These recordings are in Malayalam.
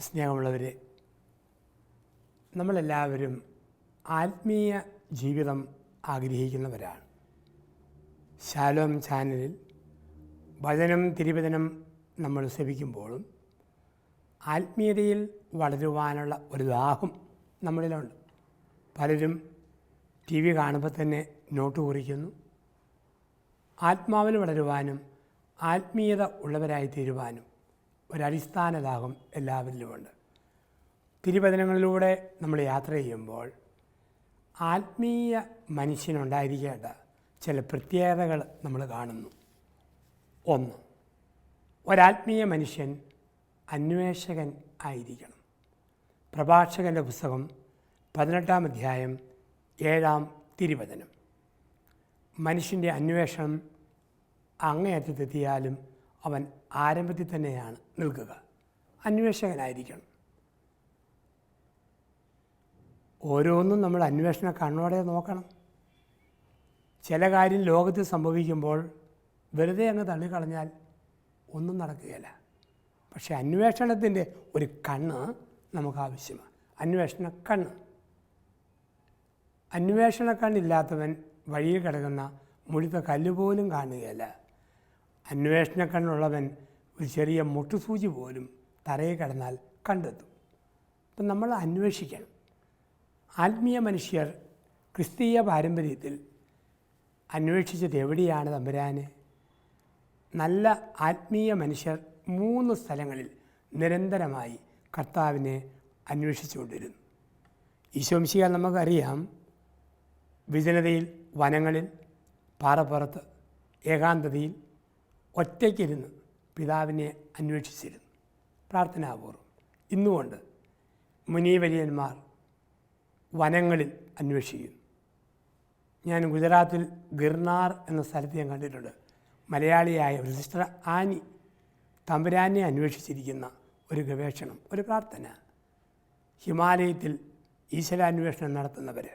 സ്നേഹമുള്ളവരെ നമ്മളെല്ലാവരും ആത്മീയ ജീവിതം ആഗ്രഹിക്കുന്നവരാണ്. ശാലോം ചാനലിൽ വചനം തിരുവചനം നമ്മൾ ശ്രവിക്കുമ്പോഴും ആത്മീയതയിൽ വളരുവാനുള്ള ഒരു ദാഹം നമ്മളിലുണ്ട്. പലരും ടി വി കാണുമ്പോൾ തന്നെ നോട്ട് കുറിക്കുന്നു. ആത്മാവിൽ വളരുവാനും ആത്മീയത ഉള്ളവരായി തീരുവാനും ഒരടിസ്ഥാന ദാഹം എല്ലാവരിലുമുണ്ട്. തിരുവചനങ്ങളിലൂടെ നമ്മൾ യാത്ര ചെയ്യുമ്പോൾ ആത്മീയ മനുഷ്യനുണ്ടായിരിക്കേണ്ട ചില പ്രത്യേകതകൾ നമ്മൾ കാണുന്നു. ഒന്ന് ഒരാത്മീയ മനുഷ്യൻ അന്വേഷകൻ ആയിരിക്കണം. പ്രഭാഷകന്റെ പുസ്തകം പതിനെട്ടാം അധ്യായം ഏഴാം തിരുവചനം. മനുഷ്യന്റെ അന്വേഷണം അങ്ങേയറ്റത്തെത്തിയാലും അവൻ ആരംഭത്തിൽ തന്നെയാണ് നിൽക്കുക. അന്വേഷകനായിരിക്കണം. ഓരോന്നും നമ്മൾ അന്വേഷണ കണ്ണോടെ നോക്കണം. ചില കാര്യം ലോകത്ത് സംഭവിക്കുമ്പോൾ വെറുതെ അങ്ങ് തള്ളിക്കളഞ്ഞാൽ ഒന്നും നടക്കുകയില്ല. പക്ഷേ അന്വേഷണത്തിന്റെ ഒരു കണ്ണ് നമുക്ക് ആവശ്യമാണ് അന്വേഷണ കണ്ണ്. അന്വേഷണ കണ്ണില്ലാത്തവൻ വഴിയിൽ കിടക്കുന്ന മുഴുത്ത കല്ല് പോലും കാണുകയില്ല. അന്വേഷണ കണ്ണുള്ളവൻ ഒരു ചെറിയ മുട്ടുസൂചി പോലും തറയിൽ കിടന്നാൽ കണ്ടെത്തും. അപ്പം നമ്മൾ അന്വേഷിക്കണം. ആത്മീയ മനുഷ്യർ ക്രിസ്തീയ പാരമ്പര്യത്തിൽ അന്വേഷിച്ചത് എവിടെയാണ് തമ്പുരാന്? നല്ല ആത്മീയ മനുഷ്യർ മൂന്ന് സ്ഥലങ്ങളിൽ നിരന്തരമായി കർത്താവിനെ അന്വേഷിച്ചുകൊണ്ടിരുന്നു. ഈശോംശിക നമുക്കറിയാം വിജനതയിൽ വനങ്ങളിൽ പാറപ്പുറത്ത് ഏകാന്തതയിൽ ഒറ്റയ്ക്കിരുന്ന് പിതാവിനെ അന്വേഷിച്ചിരുന്നു. പ്രാർത്ഥനാപൂർവം. ഇന്നുകൊണ്ട് മുനീവര്യന്മാർ വനങ്ങളിൽ അന്വേഷിക്കുന്നു. ഞാൻ ഗുജറാത്തിൽ ഗിർനാർ എന്ന സ്ഥലത്ത് ഞാൻ കണ്ടിട്ടുണ്ട്. മലയാളിയായ ഒരു സിസ്റ്റർ ആനി തമ്പുരാനെ അന്വേഷിച്ചിരിക്കുന്ന ഒരു ഗവേഷണം ഒരു പ്രാർത്ഥന. ഹിമാലയത്തിൽ ഈശ്വരാന്വേഷണം നടത്തുന്നവർ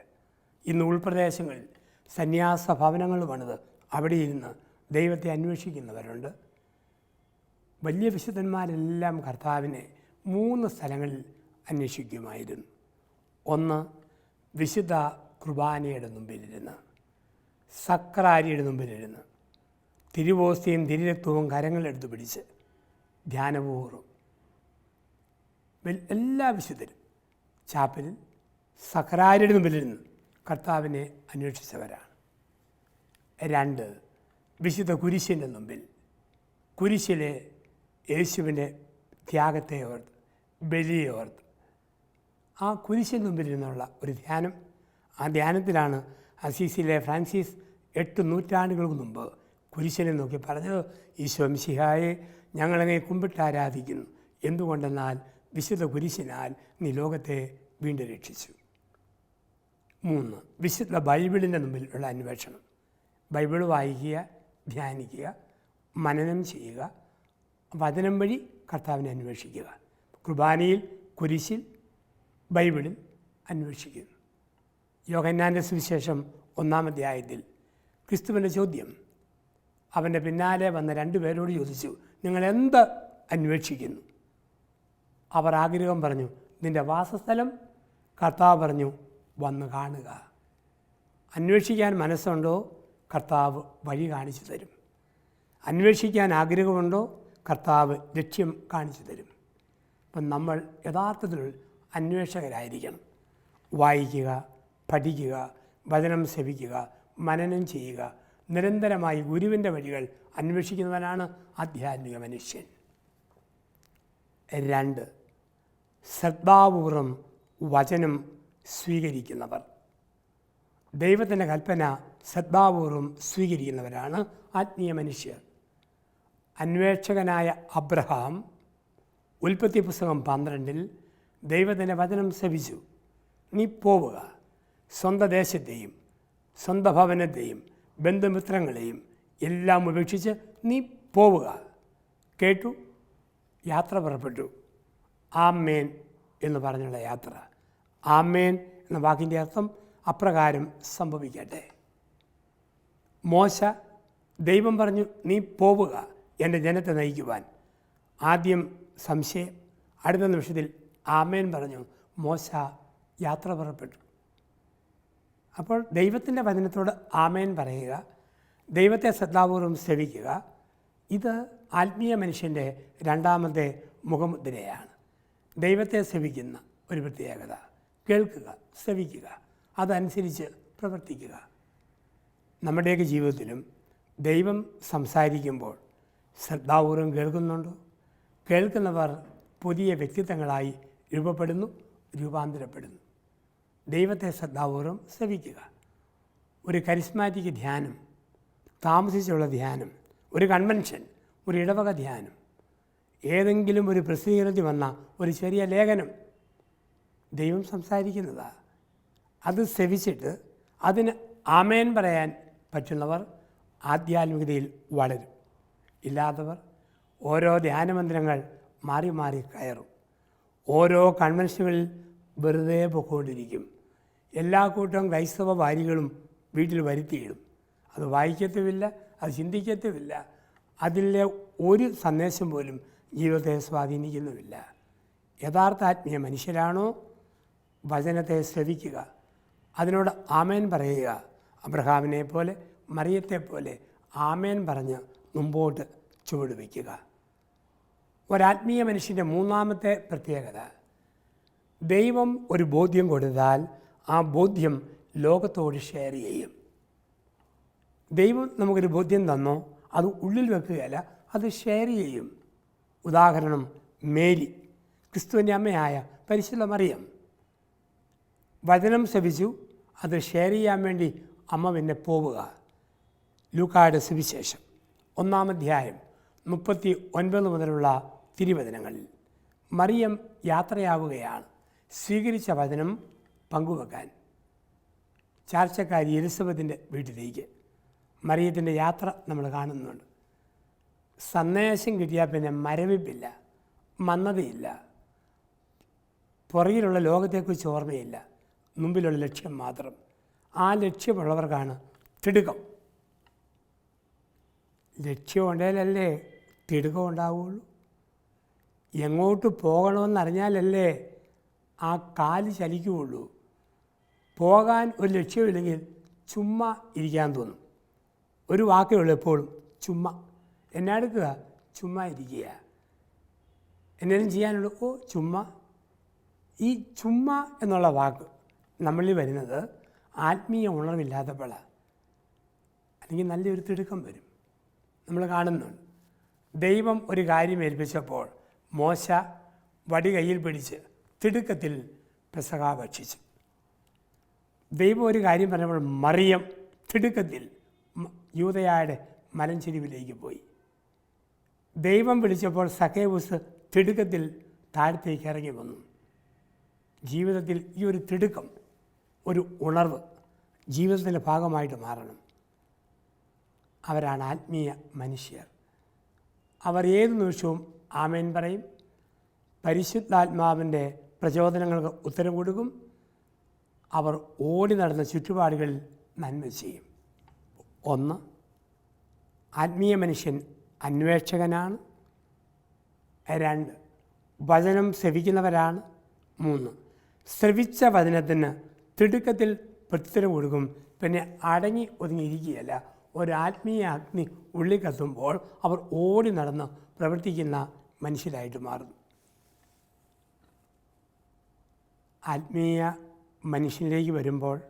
ഇന്ന് ഉൾപ്രദേശങ്ങളിൽ സന്യാസ ഭവനങ്ങൾ പണിത് അവിടെ ഇരുന്ന് ദൈവത്തെ അന്വേഷിക്കുന്നവരുണ്ട്. വലിയ വിശുദ്ധന്മാരെല്ലാം കർത്താവിനെ മൂന്ന് സ്ഥലങ്ങളിൽ അന്വേഷിക്കുമായിരുന്നു. ഒന്ന് വിശുദ്ധ കുർബാനയുടെ മുമ്പിലിരുന്ന് സക്രാരിയുടെ മുമ്പിലിരുന്ന് തിരുവോസ്തിയും തിരുരക്തവും കരങ്ങളെടുത്ത് പിടിച്ച് ധ്യാനപൂർവം എല്ലാ വിശുദ്ധരും ചാപ്പലിൽ സക്രാരിയുടെ മുമ്പിലിരുന്ന് കർത്താവിനെ അന്വേഷിച്ചവരാണ്. രണ്ട് വിശുദ്ധ കുരിശിന്റെ മുമ്പിൽ. കുരിശിലെ യേശുവിന്റെ ത്യാഗത്തെ ഓർത്ത് ബലിയെ ഓർത്ത്. ആ കുരിശിന് മുമ്പിൽ നിന്നുള്ള ഒരു ധ്യാനം. ആ ധ്യാനത്തിലാണ് അസീസിലെ ഫ്രാൻസിസ് എട്ട് നൂറ്റാണ്ടുകൾക്ക് മുമ്പ് കുരിശിനെ നോക്കി പറഞ്ഞത് ഈശോ മിശിഹായെ ഞങ്ങളങ്ങനെ കുമ്പിട്ട് ആരാധിക്കുന്നു എന്തുകൊണ്ടെന്നാൽ വിശുദ്ധ കുരിശിനാൽ നീ ലോകത്തെ വീണ്ടും രക്ഷിച്ചു. മൂന്ന് വിശുദ്ധ ബൈബിളിന്റെ മുമ്പിൽ ഉള്ള അന്വേഷണം. ബൈബിൾ വായിക്കുക ധ്യാനിക്കുക മനനം ചെയ്യുക വചനം വഴി കർത്താവിനെ അന്വേഷിക്കുക. കുർബാനയിൽ കുരിശിൽ ബൈബിളിൽ അന്വേഷിക്കുന്നു. യോഗന്നാന്റെ സുവിശേഷം ഒന്നാം അധ്യായത്തിൽ ക്രിസ്തുവിന്റെ ചോദ്യം. അവന്റെ പിന്നാലെ വന്ന രണ്ടു പേരോട് ചോദിച്ചു നിങ്ങൾ എന്ത് അന്വേഷിക്കുന്നു? അവർ ആഗ്രഹം പറഞ്ഞു നിന്റെ വാസസ്ഥലം? കർത്താവ് പറഞ്ഞു വന്ന് കാണുക. അന്വേഷിക്കാൻ മനസ്സുണ്ടോ? കർത്താവ് വഴി കാണിച്ചു തരും. അന്വേഷിക്കാൻ ആഗ്രഹമുണ്ടോ? കർത്താവ് ലക്ഷ്യം കാണിച്ചു തരും. അപ്പം നമ്മൾ യഥാർത്ഥത്തിൽ അന്വേഷകരായിരിക്കണം. വായിക്കുക പഠിക്കുക വചനം സേവിക്കുക മനനം ചെയ്യുക നിരന്തരമായി ഗുരുവിന്റെ വഴികൾ അന്വേഷിക്കുന്നവനാണ് ആധ്യാത്മിക മനുഷ്യൻ. രണ്ട് ശ്രദ്ധാപൂർവം വചനം സ്വീകരിക്കുന്നവർ. ദൈവത്തിന്റെ കൽപ്പന സദ്ഭാവപൂർവം സ്വീകരിക്കുന്നവരാണ് ആത്മീയ മനുഷ്യർ. അന്വേഷകനായ അബ്രഹാം ഉൽപ്പത്തി പുസ്തകം പന്ത്രണ്ടിൽ ദൈവത്തിന്റെ വചനം ശ്രവിച്ചു. നീ പോവുക. സ്വന്തം ദേശത്തെയും സ്വന്തം ഭവനത്തെയും ബന്ധുമിത്രങ്ങളെയും എല്ലാം ഉപേക്ഷിച്ച് നീ പോവുക. കേട്ടു. യാത്ര പുറപ്പെട്ടു. ആമേൻ എന്ന് പറഞ്ഞുള്ള യാത്ര. ആമേൻ എന്ന വാക്കിന്റെ അർത്ഥം അപ്രകാരം സംഭവിക്കട്ടെ. മോശ ദൈവം പറഞ്ഞു നീ പോവുക എന്റെ ജനത്തെ നയിക്കുവാൻ. ആദ്യം സംശയം അടുത്ത നിമിഷത്തിൽ ആമേൻ പറഞ്ഞു മോശ യാത്ര പുറപ്പെട്ടു. അപ്പോൾ ദൈവത്തിന്റെ വചനത്തോട് ആമേൻ പറയുക ദൈവത്തെ ശ്രദ്ധാപൂർവം സേവിക്കുക ഇത് ആത്മീയ മനുഷ്യന്റെ രണ്ടാമത്തെ മുഖമുദ്രയാണ്. ദൈവത്തെ സേവിക്കുന്ന ഒരു പ്രത്യേകത കേൾക്കുക ശ്രവിക്കുക അതനുസരിച്ച് പ്രവർത്തിക്കുക. നമ്മുടെയൊക്കെ ജീവിതത്തിലും ദൈവം സംസാരിക്കുമ്പോൾ ശ്രദ്ധാപൂർവം കേൾക്കുന്നുണ്ടോ? കേൾക്കുന്നവർ പുതിയ വ്യക്തിത്വങ്ങളായി രൂപപ്പെടുന്നു രൂപാന്തരപ്പെടുന്നു. ദൈവത്തെ ശ്രദ്ധാപൂർവം ശ്രവിക്കുക. ഒരു കരിസ്മാറ്റിക് ധ്യാനം താമസിച്ചുള്ള ധ്യാനം ഒരു കൺവെൻഷൻ ഒരു ഇടവക ധ്യാനം ഏതെങ്കിലും ഒരു പ്രസിദ്ധീകരണത്തിൽ വന്ന ഒരു ചെറിയ ലേഖനം ദൈവം സംസാരിക്കുന്നതാണ് അത് സെവിച്ചിട്ട് അതിന് ആമേൻ പറയാൻ പറ്റുന്നവർ ആധ്യാത്മികതയിൽ വളരും. ഇല്ലാത്തവർ ഓരോ ധ്യാനമന്ദിരങ്ങൾ മാറി മാറി കയറും. ഓരോ കൺവെൻഷനുകളിൽ വെറുതെ പൊക്കോണ്ടിരിക്കും. എല്ലാ കൂട്ടം ക്രൈസ്തവ വാരികളും വീട്ടിൽ വരുത്തിയിടും. അത് വായിക്കത്തുമില്ല അത് ചിന്തിക്കത്തുമില്ല. അതിലെ ഒരു സന്ദേശം പോലും ജീവിതത്തെ സ്വാധീനിക്കുന്നുമില്ല. യഥാർത്ഥ ആത്മീയ മനുഷ്യരാണോ? വചനത്തെ ശ്രവിക്കുക. അതിനോട് ആമേൻ പറയുക. അബ്രഹാമിനെ പോലെ മറിയത്തെ പോലെ ആമേൻ പറഞ്ഞ് മുമ്പോട്ട് ചുവട് വയ്ക്കുക ഒരാത്മീയ മനുഷ്യന്റെ മൂന്നാമത്തെ പ്രത്യേകത ദൈവം ഒരു ബോധ്യം കൊടുത്താൽ ആ ബോധ്യം ലോകത്തോട് ഷെയർ ചെയ്യും. ദൈവം നമുക്കൊരു ബോധ്യം തന്നോ അത് ഉള്ളിൽ വെക്കുകയല്ല അത് ഷെയർ ചെയ്യും. ഉദാഹരണം മേരി ക്രിസ്തുവിന്റെ അമ്മയായ പരിശുദ്ധ മറിയം. വചനം ശ്രവിച്ചു. അത് ഷെയർ ചെയ്യാൻ വേണ്ടി അമ്മ പിന്നെ പോവുക. ലൂക്കായുടെ സുവിശേഷം. ഒന്നാം അധ്യായം മുപ്പത്തി ഒൻപത് മുതലുള്ള തിരുവചനങ്ങളിൽ. മറിയം യാത്രയാവുകയാണ്. സ്വീകരിച്ച വചനം പങ്കുവെക്കാൻ. ചാർച്ചക്കാരി എലിസബത്തിന്റെ വീട്ടിലേക്ക്. മറിയത്തിന്റെ യാത്ര നമ്മൾ കാണുന്നുണ്ട്. സന്ദേശം കിട്ടിയാൽ പിന്നെ മരവിപ്പില്ല. മന്ദതയില്ല പുറകിലുള്ള ലോകത്തെക്കുറിച്ച് ഓർമ്മയില്ല. മുമ്പിലുള്ള ലക്ഷ്യം മാത്രം. ആ ലക്ഷ്യമുള്ളവർക്കാണ് തിടുക്കം. ലക്ഷ്യം ഉണ്ടെങ്കിലല്ലേ തിടുക്കം ഉണ്ടാവുകയുള്ളൂ എങ്ങോട്ട് പോകണമെന്നറിഞ്ഞാലല്ലേ ആ കാൽ ചലിക്കുകയുള്ളൂ. പോകാൻ ഒരു ലക്ഷ്യമില്ലെങ്കിൽ ചുമ്മാ ഇരിക്കാൻ തോന്നും. ഒരു വാക്കേ ഉള്ളൂ എപ്പോഴും ചുമ്മാ. എന്നെ എടുക്കുക ചുമ്മാ ഇരിക്കുക. എന്തെങ്കിലും ചെയ്യാനുള്ളൂ ഓ ചുമ്മാ. ഈ ചുമ്മാ എന്നുള്ള വാക്ക് നമ്മളിൽ വരുന്നത് ആത്മീയ ഉണർവില്ലാത്തപ്പോൾ അല്ലെങ്കിൽ നല്ലൊരു തിടുക്കം വരും. നമ്മൾ കാണുന്നുണ്ട്. ദൈവം ഒരു കാര്യം ഏൽപ്പിച്ചപ്പോൾ മോശ വടി കയ്യിൽ പിടിച്ച് തിടുക്കത്തിൽ പെസക ഭക്ഷിച്ചു. ദൈവം ഒരു കാര്യം പറഞ്ഞപ്പോൾ മറിയം തിടുക്കത്തിൽ യൂതയായുടെ മലഞ്ചെരിവിലേക്ക് പോയി. ദൈവം വിളിച്ചപ്പോൾ സഖേബൂസ് തിടുക്കത്തിൽ താഴത്തേക്ക് ഇറങ്ങി വന്നു. ജീവിതത്തിൽ ഈ ഒരു തിടുക്കം ഒരു ഉണർവ് ജീവിതത്തിന്റെ ഭാഗമായിട്ട് മാറണം. അവരാണ് ആത്മീയ മനുഷ്യർ. അവർ ഏത് നിമിഷവും ആമേൻ പറയും. പരിശുദ്ധാത്മാവിന്റെ പ്രചോദനങ്ങൾക്ക് ഉത്തരം കൊടുക്കും. അവർ ഓടി നടന്ന ചുറ്റുപാടുകളിൽ നന്മ ചെയ്യും. ഒന്ന് ആത്മീയ മനുഷ്യൻ അന്വേഷകനാണ്. രണ്ട് വചനം ശ്രവിക്കുന്നവരാണ്. മൂന്ന് ശ്രവിച്ച വചനത്തിന് തിടുക്കത്തിൽ പ്രത്യുത്തരം കൊടുക്കും പിന്നെ അടങ്ങി ഒതുങ്ങിയിരിക്കുകയല്ല. ഒരാത്മീയ അഗ്നി ഉള്ളിൽ കത്തുമ്പോൾ അവർ ഓടി നടന്ന് പ്രവർത്തിക്കുന്ന മനുഷ്യരായിട്ട് മാറും. ആത്മീയ മനുഷ്യനിലേക്ക് വരുമ്പോൾ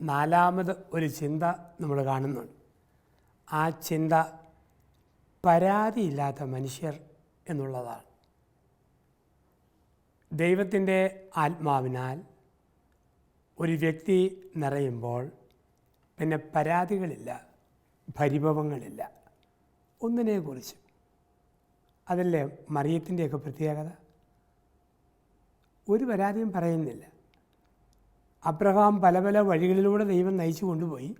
നാലാമത് ഒരു ചിന്ത നമ്മൾ കാണുന്നുണ്ട്. ആ ചിന്ത പരാതിയില്ലാത്ത മനുഷ്യർ എന്നുള്ളതാണ്. ദൈവത്തിന്റെ ആത്മാവിനാൽ ഒരു വ്യക്തി നിറയുമ്പോൾ പിന്നെ പരാതികളില്ല പരിഭവങ്ങളില്ല. ഒന്നിനെക്കുറിച്ച്. അതല്ലേ മറിയത്തിന്റെയൊക്കെ പ്രത്യേകത? ഒരു പരാതിയും പറയുന്നില്ല. അബ്രഹാം പല പല വഴികളിലൂടെ ദൈവം നയിച്ചു കൊണ്ടുപോയി.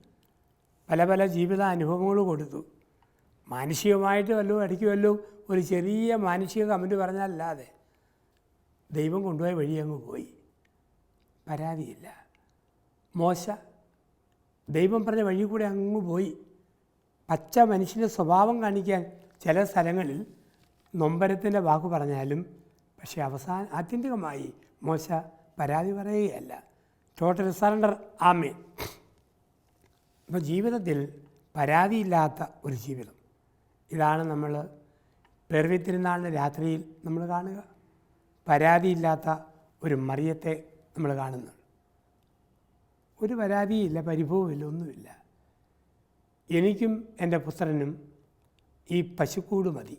പല പല ജീവിത അനുഭവങ്ങൾ കൊടുത്തു. മാനുഷികമായിട്ട് വല്ലതും ഇടയ്ക്ക് വല്ലതും ഒരു ചെറിയ മാനുഷിക കമന്റ് പറഞ്ഞാലല്ലാതെ ദൈവം കൊണ്ടുപോയ വഴി അങ്ങ് പോയി. പരാതിയില്ല. മോശ. ദൈവം പറഞ്ഞ വഴി കൂടെ അങ്ങ് പോയി. പച്ച മനുഷ്യന്റെ സ്വഭാവം കാണിക്കാൻ ചില സ്ഥലങ്ങളിൽ നൊമ്പരത്തിന്റെ വാക്ക് പറഞ്ഞാലും പക്ഷേ അവസാന ആത്യന്തികമായി മോശ പരാതി പറയുകയല്ല. ടോട്ടൽ സറണ്ടർ ആമേ അപ്പോൾ ജീവിതത്തിൽ പരാതിയില്ലാത്ത ഒരു ജീവിതം. ഇതാണ് നമ്മൾ പെരുവിത്തിരുന്നാളിന്റെ രാത്രിയിൽ നമ്മൾ കാണുക. പരാതിയില്ലാത്ത ഒരു മറിയത്തെ നമ്മൾ കാണുന്നു. ഒരു പരാതിയില്ല പരിഭവമില്ല ഒന്നുമില്ല. എനിക്കും എന്റെ പുത്രനും ഈ പശുക്കൂട് മതി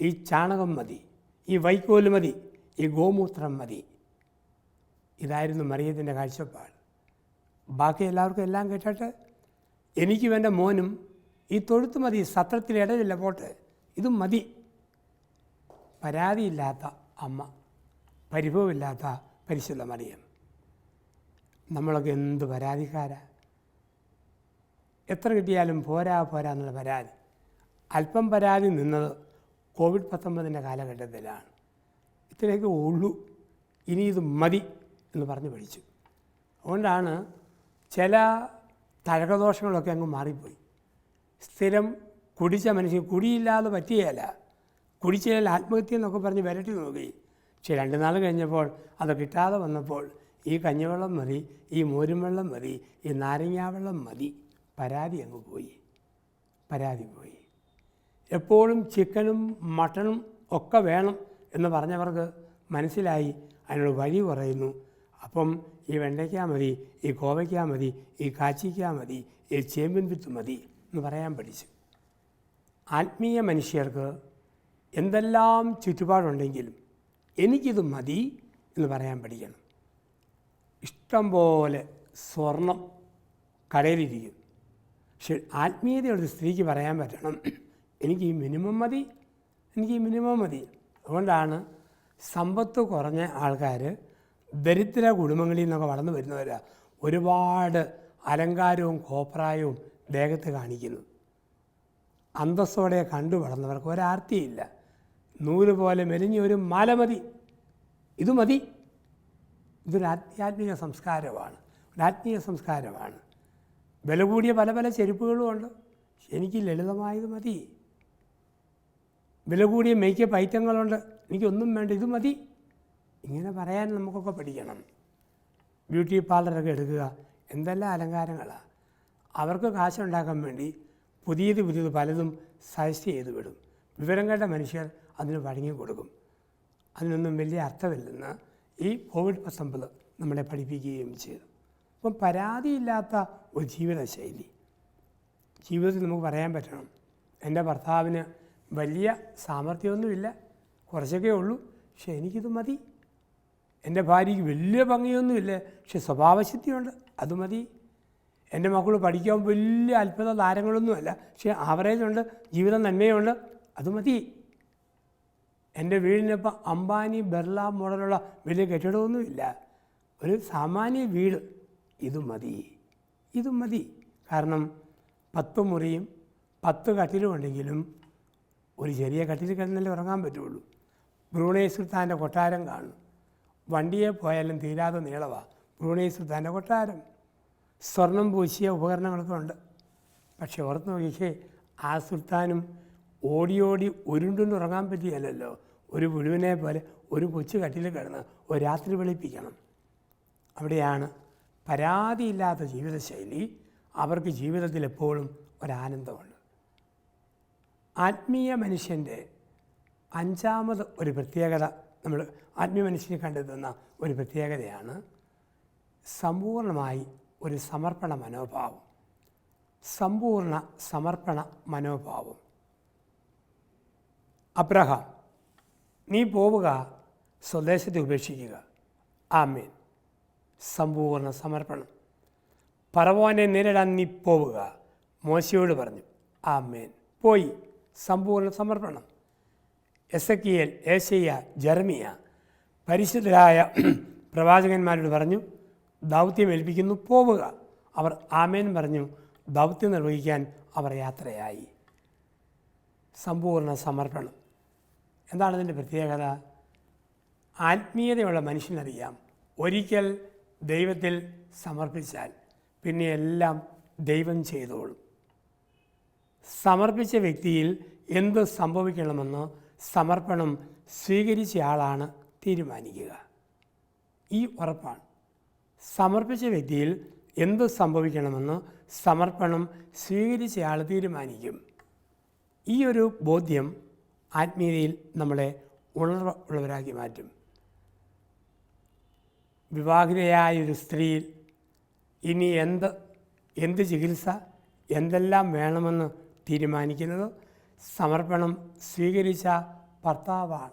ഈ ചാണകം മതി ഈ വൈക്കോൽ മതി ഈ ഗോമൂത്രം മതി. ഇതായിരുന്നു മറിയത്തിന്റെ കാഴ്ചപ്പാട്. ബാക്കി എല്ലാവർക്കും എല്ലാം കേട്ടിട്ട്? എനിക്കും എന്റെ മോനും ഈ തൊഴുത്ത് മതി സത്രത്തിൽ ഇടവില്ല പോട്ടെ. ഇതും മതി. പരാതിയില്ലാത്ത അമ്മ പരിഭവമില്ലാത്ത പരിശുദ്ധ മറിയം. നമ്മളൊക്കെ എന്ത് പരാതിക്കാരാ? എത്ര കിട്ടിയാലും പോരാ പോരാ എന്നുള്ള പരാതി. അല്പം പരാതി നിന്നത് കോവിഡ് പത്തൊമ്പതിന്റെ കാലഘട്ടത്തിലാണ്. ഇത്രയൊക്കെ ഉള്ളൂ. ഇനി ഇത് മതി എന്ന് പറഞ്ഞ് പഠിച്ചു. അതുകൊണ്ടാണ് ചില തഴകദോഷങ്ങളൊക്കെ അങ്ങ് മാറിപ്പോയി. സ്ഥിരം കുടിച്ച മനുഷ്യൻ കുടിയില്ലാതെ പറ്റിയല്ല കുടിച്ചാൽ ആത്മഹത്യ എന്നൊക്കെ പറഞ്ഞ് വരട്ടി നോക്കി. പക്ഷെ രണ്ട് നാൾ കഴിഞ്ഞപ്പോൾ അത് കിട്ടാതെ വന്നപ്പോൾ ഈ കഞ്ഞിവെള്ളം മതി ഈ മോരും വെള്ളം മതി ഈ നാരങ്ങാവെള്ളം മതി. പരാതി അങ്ങ് പോയി. പരാതി പോയി. എപ്പോഴും ചിക്കനും മട്ടണും ഒക്കെ വേണം എന്ന് പറഞ്ഞവർക്ക് മനസ്സിലായി. അതിനോട് വഴി പറയുന്നു. അപ്പം ഈ വെണ്ടയ്ക്ക മതി ഈ കോവയ്ക്ക മതി ഈ കാച്ചിക്ക മതി ഈ ചേമ്പിൻ വിത്ത് മതി എന്ന് പറയാൻ പഠിച്ചു. ആത്മീയ മനുഷ്യർക്ക് എന്തെല്ലാം ചുറ്റുപാടുണ്ടെങ്കിലും എനിക്കിത് മതി എന്ന് പറയാൻ പഠിക്കണം. ഇഷ്ടം പോലെ സ്വർണം കടയിലിരിക്കും. പക്ഷെ ആത്മീയതയുള്ള സ്ത്രീക്ക് പറയാൻ പറ്റണം. എനിക്ക് ഈ മിനിമം മതി. എനിക്ക് ഈ മിനിമം മതി. അതുകൊണ്ടാണ് സമ്പത്ത് കുറഞ്ഞ ആൾക്കാർ ദരിദ്ര കുടുംബങ്ങളിൽ നിന്നൊക്കെ വളർന്നു വരുന്നവരാ ഒരുപാട് അലങ്കാരവും കോപ്രായവും ദേഹത്ത് കാണിക്കുന്നു. അന്തസ്സോടെ കണ്ടു വളർന്നവർക്ക് ഒരാർത്തിയില്ല. നൂൽ പോലെ മെലിഞ്ഞ ഒരു മാല മതി. ഇത് മതി. ഇതൊരു ആധ്യാത്മിക സംസ്കാരമാണ്. ഒരു ആത്മീയ സംസ്കാരമാണ്. വില കൂടിയ പല പല ചെരുപ്പുകളും ഉണ്ട്. എനിക്ക് ലളിതമായത് മതി. വില കൂടിയ മേക്കപ്പ് ഐറ്റങ്ങളുണ്ട് എനിക്കൊന്നും വേണ്ട ഇത് മതി. ഇങ്ങനെ പറയാൻ നമുക്കൊക്കെ പഠിക്കണം. ബ്യൂട്ടി പാർലറൊക്കെ എടുക്കുക എന്തെല്ലാം അലങ്കാരങ്ങളാണ് അവർക്ക് കാശുണ്ടാക്കാൻ വേണ്ടി പുതിയത് പുതിയത് പലതും സജസ്റ്റ് ചെയ്ത് വിടും. വിവരം കേട്ട മനുഷ്യർ അതിന് വഴങ്ങി കൊടുക്കും. അതിനൊന്നും വലിയ അർത്ഥമില്ലെന്ന് ഈ കോവിഡ് പത്തൊമ്പത് നമ്മളെ പഠിപ്പിക്കുകയും ചെയ്തു. അപ്പം പരാതിയില്ലാത്ത ഒരു ജീവിതശൈലി. ജീവിതത്തിൽ നമുക്ക് പറയാൻ പറ്റണം. എന്റെ ഭർത്താവിന് വലിയ സാമർഥ്യമൊന്നുമില്ല. കുറച്ചൊക്കെ ഉള്ളൂ. പക്ഷെ എനിക്കിത് മതി. എന്റെ ഭാര്യയ്ക്ക് വലിയ ഭംഗിയൊന്നുമില്ല. പക്ഷെ സ്വഭാവശുദ്ധിയുണ്ട്. അത് മതി. എന്റെ മക്കൾ പഠിക്കാൻ വലിയ അത്ഭുത താരങ്ങളൊന്നുമല്ല. പക്ഷേ ആവറേജ് ഉണ്ട്. ജീവിതം നന്മയുണ്ട്. അത് മതി. എന്റെ വീടിനിപ്പോൾ അംബാനി ബെർല മോഡലുള്ള വലിയ കെട്ടിടമൊന്നുമില്ല. ഒരു സാമാന്യ വീട്. ഇത് മതി. ഇത് മതി. കാരണം പത്ത് മുറിയും പത്ത് കട്ടിലും ഉണ്ടെങ്കിലും ഒരു ചെറിയ കട്ടിൽ കിടന്നല്ലേ ഉറങ്ങാൻ പറ്റുള്ളൂ. ബ്രൂണൈ സുൽത്താന്റെ കൊട്ടാരം കാണും. വണ്ടിയെ പോയാലും തീരാതെ നീളമാണ് ബ്രൂണൈ സുൽത്താന്റെ കൊട്ടാരം. സ്വർണം പൂശിയ ഉപകരണങ്ങളൊക്കെ ഉണ്ട്. പക്ഷേ ഓർത്ത് നോക്കിയേ ആ സുൽത്താനും ഓടി ഓടി ഉരുണ്ടുന്ന് ഉറങ്ങാൻ പറ്റിയല്ലോ ഒരു പുഴുവിനെ പോലെ ഒരു കൊച്ചു കട്ടിൽ കിടന്ന് ഒരു രാത്രി വെളുപ്പിക്കണം. അവിടെയാണ് പരാതിയില്ലാത്ത ജീവിതശൈലി അവർക്ക് ജീവിതത്തിൽ എപ്പോഴും ഒരാനന്ദമുണ്ട് ആത്മീയ മനുഷ്യന്റെ അഞ്ചാമത് ഒരു പ്രത്യേകത നമ്മൾ ആത്മീയ മനുഷ്യനെ കണ്ടെത്തുന്ന ഒരു പ്രത്യേകതയാണ് സമ്പൂർണമായി ഒരു സമർപ്പണ മനോഭാവം. സമ്പൂർണ സമർപ്പണ മനോഭാവം. അബ്രഹാം നീ പോവുക സ്വദേശത്തെ ഉപേക്ഷിക്കുക. ആമേൻ. സമ്പൂർണ സമർപ്പണം. പറവാനെ നേരിടാൻ നീ പോവുക മോശയോട് പറഞ്ഞു. ആമേൻ. പോയി സമ്പൂർണ സമർപ്പണം. എസക്കിയേൽ ഏശയ്യ ജർമിയ പരിശുദ്ധരായ പ്രവാചകന്മാരോട് പറഞ്ഞു ദൗത്യം ഏൽപ്പിക്കുന്നു പോവുക. അവർ ആമേൻ പറഞ്ഞു ദൗത്യം നിർവഹിക്കാൻ അവർ യാത്രയായി. സമ്പൂർണ സമർപ്പണം. എന്താണ് ഇതിന്റെ പ്രത്യേകത? ആത്മീയതയുള്ള മനുഷ്യനറിയാം. ഒരിക്കൽ ദൈവത്തിൽ സമർപ്പിച്ചാൽ പിന്നെ എല്ലാം ദൈവം ചെയ്തോളും. സമർപ്പിച്ച വ്യക്തിയിൽ എന്ത് സംഭവിക്കണമെന്ന് സമർപ്പണം സ്വീകരിച്ച ആളാണ് തീരുമാനിക്കുക. ഈ ഉറപ്പാണ്. സമർപ്പിച്ച വ്യക്തിയിൽ എന്ത് സംഭവിക്കണമെന്ന് സമർപ്പണം സ്വീകരിച്ചയാൾ തീരുമാനിക്കും. ഈ ഒരു ബോധ്യം ആത്മീയതയിൽ നമ്മളെ ഉണർവ് ഉള്ളവരാക്കി മാറ്റും. വിവാഹിതയായ ഒരു സ്ത്രീയിൽ ഇനി എന്ത് എന്ത് ചികിത്സ എന്തെല്ലാം വേണമെന്ന് തീരുമാനിക്കുന്നത് സമർപ്പണം സ്വീകരിച്ച ഭർത്താവാണ്.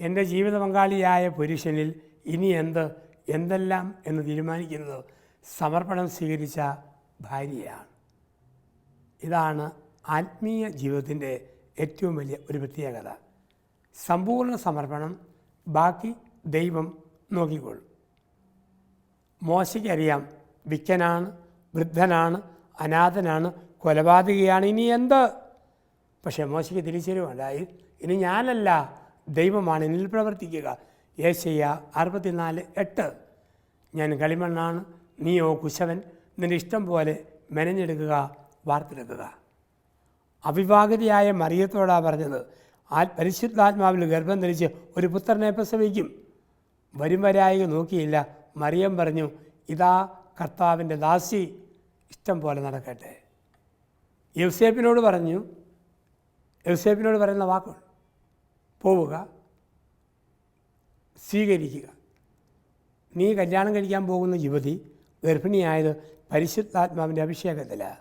എന്റെ ജീവിത പങ്കാളിയായ പുരുഷനിൽ ഇനി എന്ത് എന്തെല്ലാം എന്ന് തീരുമാനിക്കുന്നത് സമർപ്പണം സ്വീകരിച്ച ഭാര്യയാണ്. ഇതാണ് ആത്മീയ ജീവിതത്തിന്റെ ഏറ്റവും വലിയ ഒരു പ്രത്യേകത. സമ്പൂർണ സമർപ്പണം ബാക്കി ദൈവം നോക്കിക്കൊള്ളും മോശയ്ക്കറിയാം വിക്കനാണ് വൃദ്ധനാണ് അനാഥനാണ് കൊലപാതകയാണ് ഇനി എന്ത്? പക്ഷേ മോശയ്ക്ക് തിരിച്ചറിവുണ്ടായി ഇനി ഞാനല്ല ദൈവമാണ് എന്നിൽ പ്രവർത്തിക്കുക. ഏശയ്യ അറുപത്തിനാല് എട്ട്. ഞാൻ കളിമണ്ണാണ് നീയോ കുശവൻ നിന്റെ ഇഷ്ടം പോലെ മെനഞ്ഞെടുക്കുക വാർത്തെടുക്കുക. അവിവാഹിതയായ മറിയത്തോടാണ് പറഞ്ഞത്. ആ പരിശുദ്ധാത്മാവിൽ ഗർഭം ധരിച്ച് ഒരു പുത്രനെ പ്രസവിക്കും. വരും വരായിക നോക്കിയില്ല. മറിയം പറഞ്ഞു ഇതാ കർത്താവിന്റെ ദാസി. ഇഷ്ടം പോലെ നടക്കട്ടെ. യൗസേപ്പിനോട് പറഞ്ഞു യൗസേപ്പിനോട് പറയുന്ന വാക്കുകൾ. പോവുക. സ്വീകരിക്കുക. നീ കല്യാണം കഴിക്കാൻ പോകുന്ന യുവതി ഗർഭിണിയായത് പരിശുദ്ധാത്മാവിന്റെ അഭിഷേകത്തിലാണ്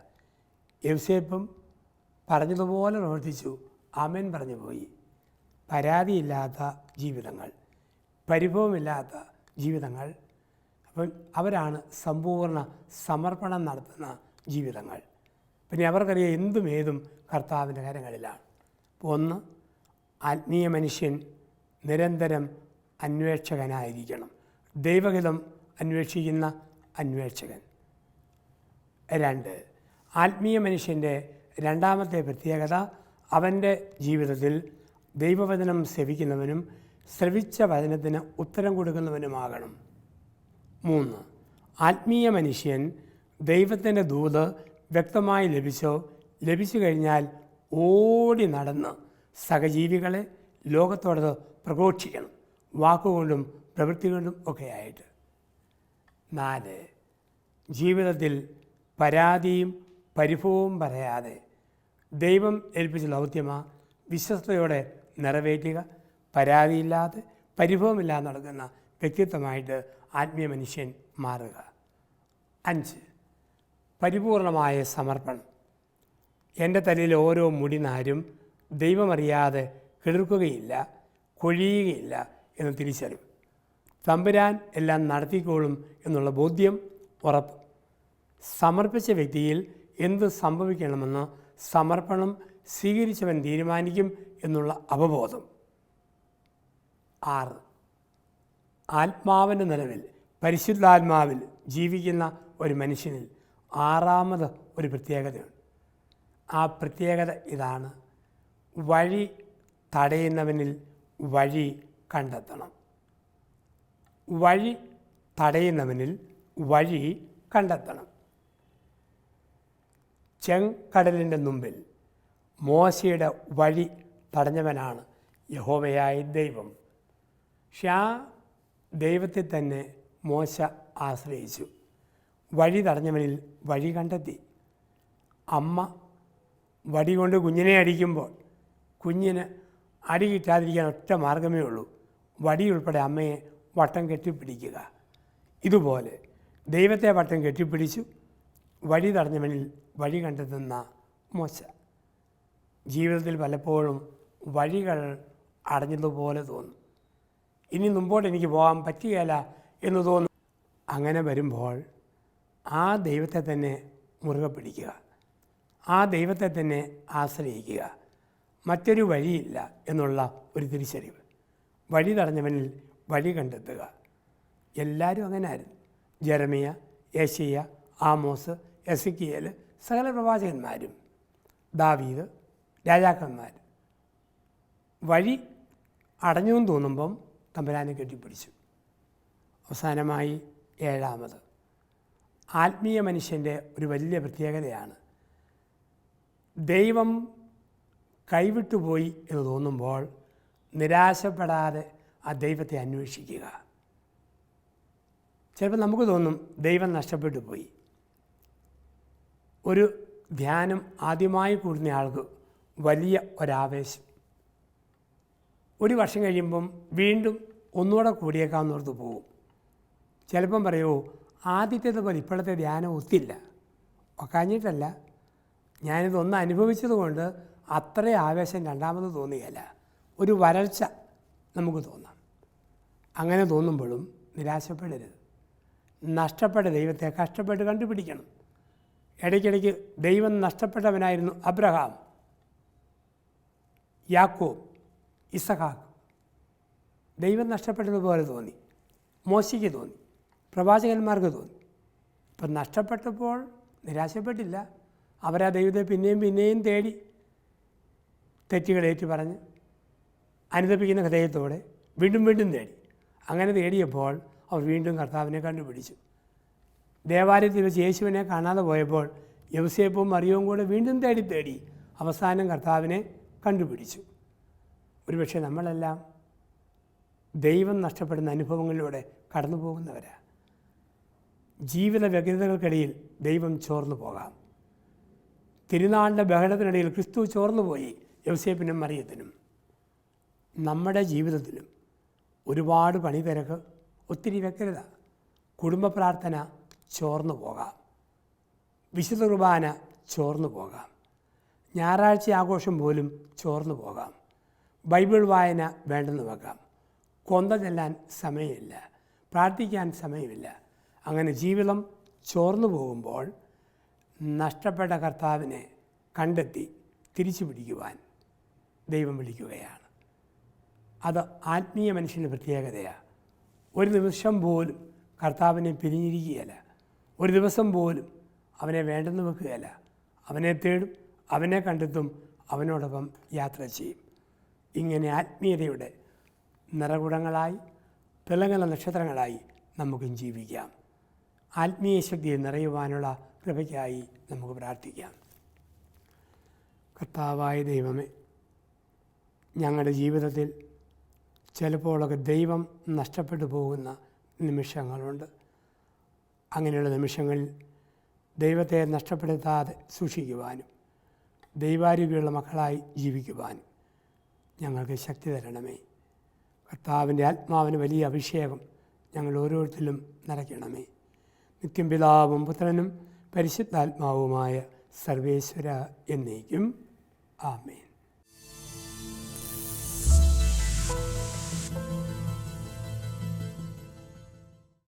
യൗസേപ്പും പറഞ്ഞതുപോലെ പ്രവർത്തിച്ചു. അമൻ പറഞ്ഞു പോയി പരാതിയില്ലാത്ത ജീവിതങ്ങൾ പരിഭവമില്ലാത്ത ജീവിതങ്ങൾ. അപ്പം അവരാണ് സമ്പൂർണ സമർപ്പണം നടത്തുന്ന ജീവിതങ്ങൾ. പിന്നെ അവർക്കറിയാം എന്തും ഏതും കർത്താവിന്റെ കാര്യങ്ങളിലാണ് ഒന്ന് ആത്മീയ മനുഷ്യൻ നിരന്തരം അന്വേഷകനായിരിക്കണം. ദൈവഹിതം അന്വേഷിക്കുന്ന അന്വേഷകൻ. രണ്ട് ആത്മീയ മനുഷ്യന്റെ രണ്ടാമത്തെ പ്രത്യേകത അവന്റെ ജീവിതത്തിൽ ദൈവവചനം ശ്രവിക്കുന്നവനും ശ്രവിച്ച വചനത്തിന് ഉത്തരം കൊടുക്കുന്നവനുമാകണം. മൂന്ന് ആത്മീയ മനുഷ്യൻ ദൈവത്തിന്റെ ദൂത് വ്യക്തമായി ലഭിച്ചോ? ലഭിച്ചു കഴിഞ്ഞാൽ ഓടി നടന്ന് സഹജീവികളെ ലോകത്തോടത് പ്രഘോഷിക്കണം. വാക്കുകൊണ്ടും പ്രവൃത്തികൊണ്ടും ഒക്കെയായിട്ട്. നാല് ജീവിതത്തിൽ പരാതിയും പരിഭവവും പറയാതെ ദൈവം ഏൽപ്പിച്ച ദൗത്യമാ വിശ്വസ്തയോടെ നിറവേറ്റുക പരാതിയില്ലാതെ പരിഭവമില്ലാതെ നടക്കുന്ന വ്യക്തിത്വമായിട്ട് ആത്മീയ മനുഷ്യൻ മാറുക. അഞ്ച് പരിപൂർണമായ സമർപ്പണം. എന്റെ തലയിൽ ഓരോ മുടിനാരും ദൈവമറിയാതെ കിളിർക്കുകയില്ല കൊഴിയുകയില്ല എന്ന് തിരിച്ചറിവ് തമ്പുരാൻ എല്ലാം നടത്തിക്കോളും എന്നുള്ള ബോധ്യം ഉറപ്പ്. സമർപ്പിച്ച വ്യക്തിയിൽ എന്ത് സംഭവിക്കണമെന്ന് സമർപ്പണം സ്വീകരിച്ചവൻ തീരുമാനിക്കും എന്നുള്ള അവബോധം. ആറ്. ആത്മാവിന്റെ നിലവിൽ പരിശുദ്ധാത്മാവിൽ ജീവിക്കുന്ന ഒരു മനുഷ്യനിൽ ആറാമത് ഒരു പ്രത്യേകതയുണ്ട്. ആ പ്രത്യേകത ഇതാണ്. വഴി തടയുന്നവനിൽ വഴി കണ്ടെത്തണം. വഴി തടയുന്നവനിൽ വഴി കണ്ടെത്തണം. ചെങ്കടലിന്റെ മുമ്പിൽ. മോശയുടെ വഴി തടഞ്ഞവനാണ് യഹോവയായ ദൈവം. പക്ഷെ ആ ദൈവത്തെ തന്നെ മോശ ആശ്രയിച്ചു. വഴി തടഞ്ഞവനിൽ വഴി കണ്ടെത്തി. അമ്മ വടി കൊണ്ട് കുഞ്ഞിനെ അടിക്കുമ്പോൾ കുഞ്ഞിന് അടി കിട്ടാതിരിക്കാൻ ഒറ്റ മാർഗമേ ഉള്ളൂ. വടി ഉൾപ്പെടെ അമ്മയെ വട്ടം കെട്ടിപ്പിടിക്കുക. ഇതുപോലെ ദൈവത്തെ വട്ടം കെട്ടിപ്പിടിച്ചു. വഴി തടഞ്ഞവനിൽ വഴി കണ്ടെത്തുന്ന മോശ. ജീവിതത്തിൽ പലപ്പോഴും വഴികൾ അടഞ്ഞതുപോലെ തോന്നും. ഇനി മുമ്പോട്ട് എനിക്ക് പോകാൻ പറ്റുകയില്ല എന്ന് തോന്നും. അങ്ങനെ വരുമ്പോൾ ആ ദൈവത്തെ തന്നെ മുറുകെ പിടിക്കുക. ആ ദൈവത്തെ തന്നെ ആശ്രയിക്കുക. മറ്റൊരു വഴിയില്ല എന്നുള്ള ഒരു തിരിച്ചറിവ്. വഴി തടഞ്ഞവനിൽ വഴി കണ്ടെത്തുക. എല്ലാവരും അങ്ങനെ ആയിരുന്നു ജെറമിയ യേശയ്യ ആമോസ് എസിക്കിയൽ സകല പ്രവാചകന്മാരും ദാവീദ് രാജാക്കന്മാർ വഴി അടഞ്ഞു എന്ന് തോന്നുമ്പം തമ്പുരാനെ കെട്ടിപ്പിടിച്ചു. അവസാനമായി ഏഴാമത്. ആത്മീയ മനുഷ്യന്റെ ഒരു വലിയ പ്രത്യേകതയാണ് ദൈവം കൈവിട്ടുപോയി എന്ന് തോന്നുമ്പോൾ നിരാശപ്പെടാതെ ആ ദൈവത്തെ അന്വേഷിക്കുക. ചിലപ്പോൾ നമുക്ക് തോന്നും ദൈവം നഷ്ടപ്പെട്ടു പോയി. ഒരു ധ്യാനം ആദ്യമായി കൂടുന്ന ആൾക്ക് വലിയ ഒരാവേശം. ഒരു വർഷം കഴിയുമ്പം വീണ്ടും ഒന്നുകൂടെ കൂടിയേക്കാവുന്നോർത്ത് പോകും ചിലപ്പം പറയുമോ ആദ്യത്തേത് പോലെ ഇപ്പോഴത്തെ ധ്യാനം ഒത്തില്ല. ഒക്കാഞ്ഞിട്ടല്ല. ഞാനിതൊന്ന് അനുഭവിച്ചതുകൊണ്ട് അത്ര ആവേശം രണ്ടാമത് തോന്നുകയല്ല. ഒരു വരൾച്ച നമുക്ക് തോന്നാം. അങ്ങനെ തോന്നുമ്പോഴും നിരാശപ്പെടരുത്. നഷ്ടപ്പെട്ട ദൈവത്തെ കഷ്ടപ്പെട്ട് കണ്ടുപിടിക്കണം. ഇടയ്ക്കിടയ്ക്ക് ദൈവം നഷ്ടപ്പെട്ടവനായിരുന്നു അബ്രഹാം യാക്കോ ഇസഹാക്ക്. ദൈവം നഷ്ടപ്പെട്ടതുപോലെ തോന്നി. മോശയ്ക്ക് തോന്നി. പ്രവാചകന്മാർക്ക് തോന്നി. ഇപ്പം നഷ്ടപ്പെട്ടപ്പോൾ നിരാശപ്പെട്ടില്ല. അവരാ ദൈവത്തെ പിന്നെയും പിന്നെയും തേടി തെറ്റുകളേറ്റു പറഞ്ഞ് അനുദപിക്കുന്ന ഹൃദയത്തോടെ വീണ്ടും വീണ്ടും തേടി. അങ്ങനെ തേടിയപ്പോൾ അവർ വീണ്ടും കർത്താവിനെ കണ്ടുപിടിച്ചു. ദേവാലയത്തിൽ വെച്ച് യേശുവിനെ കാണാതെ പോയപ്പോൾ യവസേപ്പും മറിയവും കൂടെ വീണ്ടും തേടി തേടി അവസാനം കർത്താവിനെ കണ്ടുപിടിച്ചു. ഒരുപക്ഷെ നമ്മളെല്ലാം ദൈവം നഷ്ടപ്പെടുന്ന അനുഭവങ്ങളിലൂടെ കടന്നു പോകുന്നവരാണ് ജീവിത വ്യഗ്രതകൾക്കിടയിൽ ദൈവം ചോർന്നു പോകാം. തിരുനാളിന്റെ ബഹളത്തിനിടയിൽ ക്രിസ്തു ചോർന്നു പോയി യവസേപ്പിനും മറിയത്തിനും. നമ്മുടെ ജീവിതത്തിലും ഒരുപാട് പണി തിരക്ക് ഒത്തിരി വ്യഗ്രത കുടുംബ പ്രാർത്ഥന ചോർന്നു പോകാം. വിശുദ്ധ കുർബാന ചോർന്നു പോകാം. ഞായറാഴ്ച ആഘോഷം പോലും ചോർന്നു പോകാം. ബൈബിൾ വായന വേണ്ടെന്ന് വെക്കാം. കൊന്ത ചെല്ലാൻ സമയമില്ല. പ്രാർത്ഥിക്കാൻ സമയമില്ല. അങ്ങനെ ജീവിതം ചോർന്നു പോകുമ്പോൾ നഷ്ടപ്പെട്ട കർത്താവിനെ കണ്ടെത്തി തിരിച്ചു പിടിക്കുവാൻ ദൈവം വിളിക്കുകയാണ്. അത് ആത്മീയ മനുഷ്യന്റെ പ്രത്യേകതയാണ് ഒരു നിമിഷം പോലും കർത്താവിനെ പിരിഞ്ഞിരിക്കുകയല്ല. ഒരു ദിവസം പോലും അവനെ വേണ്ടെന്ന് വെക്കുകയല്ല. അവനെ തേടും അവനെ കണ്ടെത്തും അവനോടൊപ്പം യാത്ര ചെയ്യും. ഇങ്ങനെ ആത്മീയതയുടെ നിറകുടങ്ങളായി തിളങ്ങുന്ന നക്ഷത്രങ്ങളായി നമുക്കും ജീവിക്കാം. ആത്മീയ ശക്തിയെ നിറയുവാനുള്ള കൃപയ്ക്കായി നമുക്ക് പ്രാർത്ഥിക്കാം. കർത്താവായ ദൈവമേ ഞങ്ങളുടെ ജീവിതത്തിൽ ചിലപ്പോഴൊക്കെ ദൈവം നഷ്ടപ്പെട്ടു പോകുന്ന നിമിഷങ്ങളുണ്ട്. അങ്ങനെയുള്ള നിമിഷങ്ങളിൽ ദൈവത്തെ നഷ്ടപ്പെടുത്താതെ സൂക്ഷിക്കുവാനും ദൈവാരൂപിയുള്ള മക്കളായി ജീവിക്കുവാനും ഞങ്ങൾക്ക് ശക്തി തരണമേ. കർത്താവിന്റെ ആത്മാവിന് വലിയ അഭിഷേകം ഞങ്ങൾ ഓരോരുത്തരിലും നിറയ്ക്കണമേ നിത്യം പിതാവും പുത്രനും പരിശുദ്ധാത്മാവുമായ സർവേശ്വര എന്നേക്കും. ആമേൻ.